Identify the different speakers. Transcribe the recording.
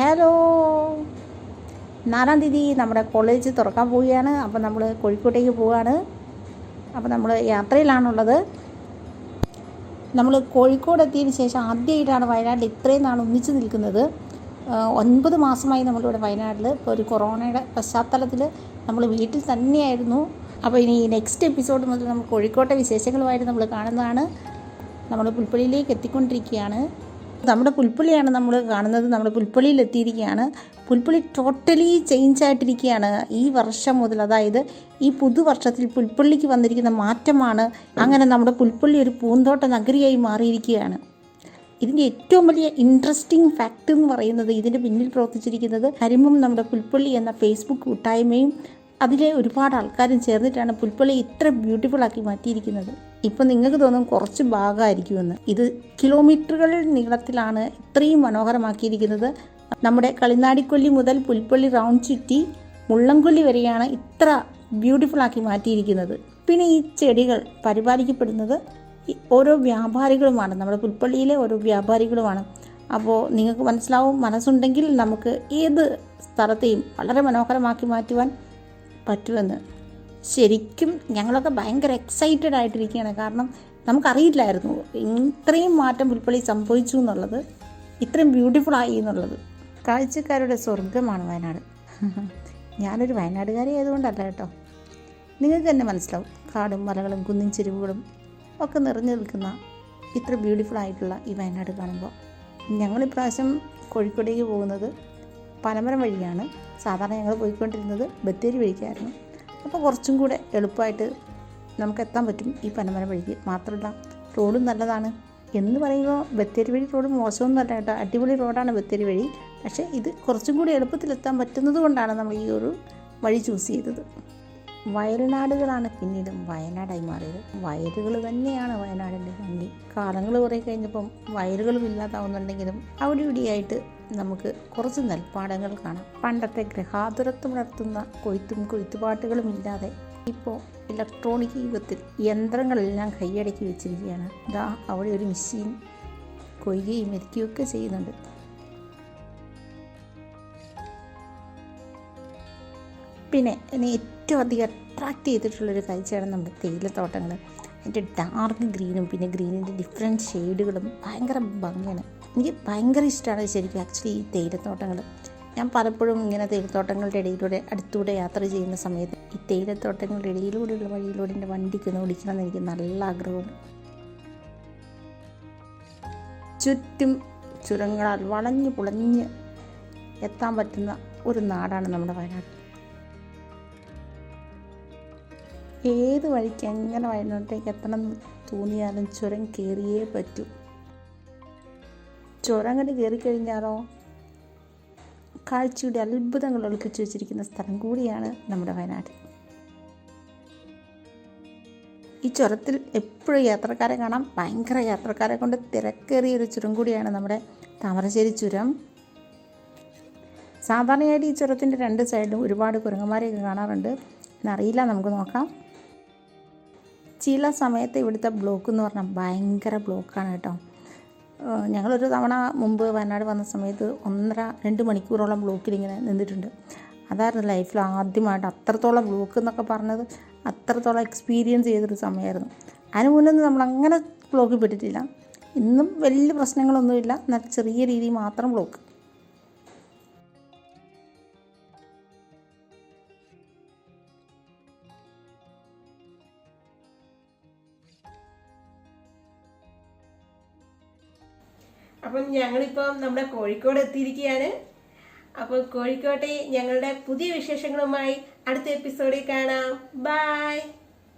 Speaker 1: Hello. നാലാം തീയതി നമ്മുടെ കോളേജ് തുറക്കാൻ പോവുകയാണ്. അപ്പോൾ നമ്മൾ കോഴിക്കോട്ടേക്ക് പോവുകയാണ്. അപ്പോൾ നമ്മൾ യാത്രയിലാണുള്ളത്. നമ്മൾ കോഴിക്കോട് എത്തിയതിന് ശേഷം ആദ്യമായിട്ടാണ് വയനാട്ടിൽ ഇത്രയും നാൾ ഒന്നിച്ച് നിൽക്കുന്നത്. ഒൻപത് മാസമായി നമ്മളിവിടെ വയനാട്ടിൽ ഇപ്പോൾ ഒരു കൊറോണയുടെ പശ്ചാത്തലത്തിൽ നമ്മൾ വീട്ടിൽ തന്നെയായിരുന്നു. അപ്പോൾ ഇനി നെക്സ്റ്റ് എപ്പിസോഡ് മുതൽ നമ്മൾ കോഴിക്കോട്ടെ വിശേഷങ്ങളുമായിട്ട് നമ്മൾ കാണുന്നതാണ്. നമ്മൾ പുൽപ്പള്ളിയിലേക്ക് എത്തിക്കൊണ്ടിരിക്കുകയാണ്. നമ്മുടെ പുൽപ്പള്ളിയാണ് നമ്മൾ കാണുന്നത്. നമ്മുടെ പുൽപ്പള്ളിയിൽ എത്തിയിരിക്കുകയാണ് ടോട്ടലി ചേഞ്ച് ആയിട്ടിരിക്കുകയാണ്. ഈ വർഷം മുതൽ അതായത് ഈ പുതുവർഷത്തിൽ പുൽപ്പള്ളിക്ക് വന്നിരിക്കുന്ന മാറ്റമാണ് അങ്ങനെ നമ്മുടെ പുൽപ്പള്ളി ഒരു പൂന്തോട്ട നഗരിയായി മാറിയിരിക്കുകയാണ്. ഇതിന്റെ ഏറ്റവും വലിയ ഇൻട്രസ്റ്റിംഗ് ഫാക്റ്റ് എന്ന് പറയുന്നത് ഇതിന്റെ പിന്നിൽ പ്രവർത്തിച്ചിരിക്കുന്നത് കരിമ്പം നമ്മുടെ പുൽപ്പള്ളി എന്ന ഫേസ്ബുക്ക് കൂട്ടായ്മയും അതിലെ ഒരുപാട് ആൾക്കാരും ചേർന്നിട്ടാണ് പുൽപ്പള്ളി ഇത്ര ബ്യൂട്ടിഫുൾ ആക്കി മാറ്റിയിരിക്കുന്നത്. ഇപ്പം നിങ്ങൾക്ക് തോന്നും കുറച്ച് ഭാഗമായിരിക്കുമെന്ന്. ഇത് കിലോമീറ്ററുകൾ നീളത്തിലാണ് ഇത്രയും മനോഹരമാക്കിയിരിക്കുന്നത്. നമ്മുടെ കളിനാടിക്കൊല്ലി മുതൽ പുൽപ്പള്ളി റൗണ്ട് ചുറ്റി മുള്ളംകൊല്ലി വരെയാണ് ഇത്ര ബ്യൂട്ടിഫുൾ ആക്കി മാറ്റിയിരിക്കുന്നത്. പിന്നെ ഈ ചെടികൾ പരിപാലിക്കപ്പെടുന്നത് ഓരോ വ്യാപാരികളുമാണ്. നമ്മുടെ പുൽപ്പള്ളിയിലെ ഓരോ വ്യാപാരികളുമാണ്. അപ്പോൾ നിങ്ങൾക്ക് മനസ്സിലാവും മനസ്സുണ്ടെങ്കിൽ നമുക്ക് ഏത് സ്ഥലത്തെയും വളരെ മനോഹരമാക്കി മാറ്റുവാൻ പറ്റുമെന്ന്. ശരിക്കും ഞങ്ങളൊക്കെ ഭയങ്കര എക്സൈറ്റഡ് ആയിട്ടിരിക്കുകയാണ്. കാരണം നമുക്കറിയില്ലായിരുന്നു. ഇത്രയും മാറ്റം പുൽപ്പള്ളി സംഭവിച്ചു എന്നുള്ളത്. ഇത്രയും ബ്യൂട്ടിഫുൾ ആയി എന്നുള്ളത്. കാഴ്ചക്കാരുടെ സ്വർഗമാണ് വയനാട്. ഞാനൊരു വയനാടുകാരി ആയതുകൊണ്ടല്ല കേട്ടോ. നിങ്ങൾക്ക് തന്നെ മനസ്സിലാവും. കാടും മലകളും കുന്നിൻ ചെരുവുകളും ഒക്കെ നിറഞ്ഞു നിൽക്കുന്ന ഇത്ര ബ്യൂട്ടിഫുൾ ആയിട്ടുള്ള ഈ വയനാട് കാണുമ്പോൾ. ഞങ്ങൾ ഇപ്രാവശ്യം കോഴിക്കോടേക്ക് പോകുന്നത് പനമരം വഴിയാണ്. സാധാരണ ഞങ്ങൾ പോയിക്കൊണ്ടിരുന്നത് ബത്തേരി വഴിക്കായിരുന്നു. അപ്പോൾ കുറച്ചും കൂടെ എളുപ്പമായിട്ട് നമുക്ക് എത്താൻ പറ്റും ഈ പനമര വഴിക്ക്. മാത്രമല്ല റോഡും നല്ലതാണ്. എന്ന് പറയുമ്പോൾ ബത്തേരി വഴി റോഡ് മോശമൊന്നുമല്ല കേട്ടോ. അടിപൊളി റോഡാണ് ബത്തേരി വഴി. പക്ഷേ ഇത് കുറച്ചും കൂടി എളുപ്പത്തിലെത്താൻ പറ്റുന്നത് കൊണ്ടാണ് നമ്മൾ ഈ ഒരു വഴി ചൂസ് ചെയ്തത്. വയൽനാടുകളാണ് പിന്നീട് വയനാടായി മാറിയത്. വയലുകൾ തന്നെയാണ് വയനാടിന്റെ ഭംഗി. കാലങ്ങൾ കുറേ കഴിഞ്ഞപ്പം വയലുകളും ഇല്ലാതാവുന്നുണ്ടെങ്കിലും അവിടെ ഇവിടെയായിട്ട് നമുക്ക് കുറച്ച് നെൽപ്പാടങ്ങൾ കാണാം. പണ്ടത്തെ ഗ്രഹാതുരത്വം ഉണർത്തുന്ന കൊയ്ത്തും കൊയ്ത്തുപാട്ടുകളും ഇല്ലാതെ ഇപ്പോൾ ഇലക്ട്രോണിക് യുഗത്തിൽ യന്ത്രങ്ങളെല്ലാം കൈയടക്കി വെച്ചിരിക്കുകയാണ്. ദാ അവിടെ ഒരു മെഷീൻ കൊയ്യുകയും മെരിക്കുകയൊക്കെ ചെയ്യുന്നുണ്ട്. പിന്നെ എന്നെ ഏറ്റവും അധികം അട്രാക്റ്റ് ചെയ്തിട്ടുള്ളൊരു കാഴ്ചയാണ് നമ്മുടെ തേയിലത്തോട്ടങ്ങൾ അതിന്റെ ഡാർക്ക് ഗ്രീനും പിന്നെ ഗ്രീനിന്റെ ഡിഫറെന്റ് ഷെയ്ഡുകളും ഭയങ്കര ഭംഗിയാണ്. എനിക്ക് ഭയങ്കര ഇഷ്ടമാണ് ശരിക്കും ആക്ച്വലി ഈ തേയിലത്തോട്ടങ്ങൾ ഞാൻ പലപ്പോഴും ഇങ്ങനെ തേയിലത്തോട്ടങ്ങളുടെ ഇടയിലൂടെ അടുത്തൂടെ യാത്ര ചെയ്യുന്ന സമയത്ത് ഈ തേയിലത്തോട്ടങ്ങളുടെ ഇടയിലൂടെയുള്ള വഴിയിലൂടെ എന്റെ വണ്ടിക്കൊന്ന് ഓടിക്കണം എന്ന് എനിക്ക് നല്ല ആഗ്രഹമുണ്ട്. ചുറ്റും ചുരങ്ങളാൽ വളഞ്ഞ് പുളഞ്ഞ് എത്താൻ പറ്റുന്ന ഒരു നാടാണ് നമ്മുടെ വയനാട്. ഏത് വഴിക്ക് എങ്ങനെ വയനാട്ടിലേക്ക് എത്തണം തോന്നിയാലും ചുരം കയറിയേ പറ്റൂ. ചുരം കണ്ട് കയറിക്കഴിഞ്ഞാലോ? കാഴ്ചയുടെ അത്ഭുതങ്ങൾ ഒളിപ്പിച്ചു വെച്ചിരിക്കുന്ന സ്ഥലം കൂടിയാണ് നമ്മുടെ വയനാട്. ഈ ചുരത്തിൽ എപ്പോഴും യാത്രക്കാരെ കാണാം. ഭയങ്കര യാത്രക്കാരെ കൊണ്ട് തിരക്കേറിയ ഒരു ചുരം കൂടിയാണ് നമ്മുടെ താമരശ്ശേരി ചുരം. സാധാരണയായിട്ട് ഈ ചുരത്തിന്റെ രണ്ട് സൈഡിലും ഒരുപാട് കുരങ്ങന്മാരെയൊക്കെ കാണാറുണ്ട്. എന്നറിയില്ല നമുക്ക് നോക്കാം. ചില സമയത്ത് ഇവിടുത്തെ ബ്ലോക്ക് എന്ന് പറഞ്ഞാൽ ഭയങ്കര ബ്ലോക്കാണ് കേട്ടോ. ഞങ്ങളൊരു തവണ മുമ്പ് വയനാട് വന്ന സമയത്ത് ഒന്നര രണ്ട് മണിക്കൂറോളം ബ്ലോക്കിൽ ഇങ്ങനെ നിന്നിട്ടുണ്ട്. അതായിരുന്നു ലൈഫിൽ ആദ്യമായിട്ട് അത്രത്തോളം ബ്ലോക്ക് എന്നൊക്കെ പറഞ്ഞത് അത്രത്തോളം എക്സ്പീരിയൻസ് ചെയ്തൊരു സമയമായിരുന്നു. അതിന് മുന്നൊന്നും നമ്മൾ അങ്ങനെ ബ്ലോക്കിൽ പെട്ടിട്ടില്ല. ഇന്നും വലിയ പ്രശ്നങ്ങളൊന്നുമില്ല. എന്നാൽ ചെറിയ രീതിയിൽ മാത്രം ബ്ലോക്ക്.
Speaker 2: അപ്പം ഞങ്ങളിപ്പം നമ്മുടെ കോഴിക്കോട് എത്തിയിരിക്കുകയാണ്. അപ്പോൾ കോഴിക്കോട്ടെ ഞങ്ങളുടെ പുതിയ വിശേഷങ്ങളുമായി അടുത്ത എപ്പിസോഡിൽ കാണാം. ബൈ